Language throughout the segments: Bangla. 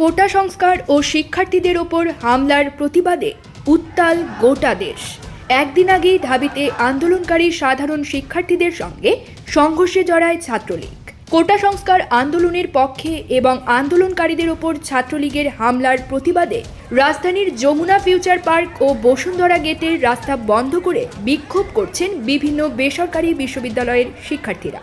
কোটা সংস্কার ও শিক্ষার্থীদের ওপর হামলার প্রতিবাদে উত্তাল গোটা দেশ। একদিন আগেই ঢাবিতে আন্দোলনকারী সাধারণ শিক্ষার্থীদের সঙ্গে সংঘর্ষে জড়ায় ছাত্রলীগ। কোটা সংস্কার আন্দোলনের পক্ষে এবং আন্দোলনকারীদের ওপর ছাত্রলীগের হামলার প্রতিবাদে রাজধানীর যমুনা ফিউচার পার্ক ও বসুন্ধরা গেটের রাস্তা বন্ধ করে বিক্ষোভ করছেন বিভিন্ন বেসরকারি বিশ্ববিদ্যালয়ের শিক্ষার্থীরা।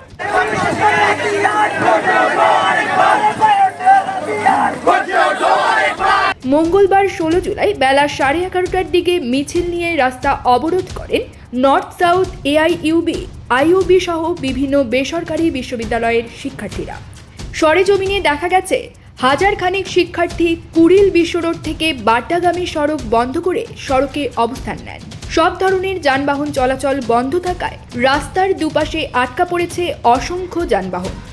মঙ্গলবার ষোলো জুলাই বেলা সাড়ে এগারোটার দিকে মিছিল নিয়ে রাস্তা অবরোধ করেন নর্থ সাউথ এআইইউবি, আইইউবি সহ বিভিন্ন বেসরকারি বিশ্ববিদ্যালয়ের শিক্ষার্থীরা। সরেজমিনে দেখা গেছে হাজার খানেক শিক্ষার্থী কুড়িল বিশ্বরোড থেকে বাড্ডাগামী সড়ক বন্ধ করে সড়কে অবস্থান নেন। সব ধরনের যানবাহন চলাচল বন্ধ থাকায় রাস্তার দুপাশে আটকা পড়েছে অসংখ্য যানবাহন।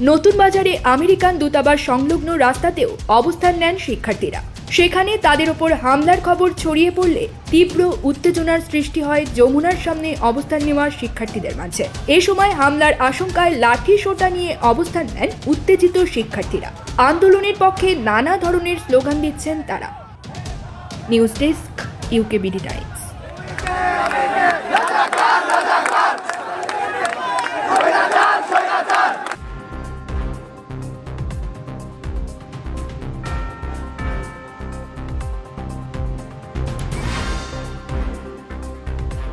নতুন বাজারে আমেরিকান দূতাবাস সংলগ্ন রাস্তাতেও অবস্থান নেন শিক্ষার্থীরা। সেখানে তাদের ওপর হামলার খবর ছড়িয়ে পড়লে তীব্র উত্তেজনার সৃষ্টি হয় যমুনার সামনে অবস্থান নেওয়া শিক্ষার্থীদের মাঝে। এ সময় হামলার আশঙ্কায় লাঠি সোটা নিয়ে অবস্থান নেন উত্তেজিত শিক্ষার্থীরা। আন্দোলনের পক্ষে নানা ধরনের স্লোগান দিচ্ছেন তারা। News desk, UKBD Times.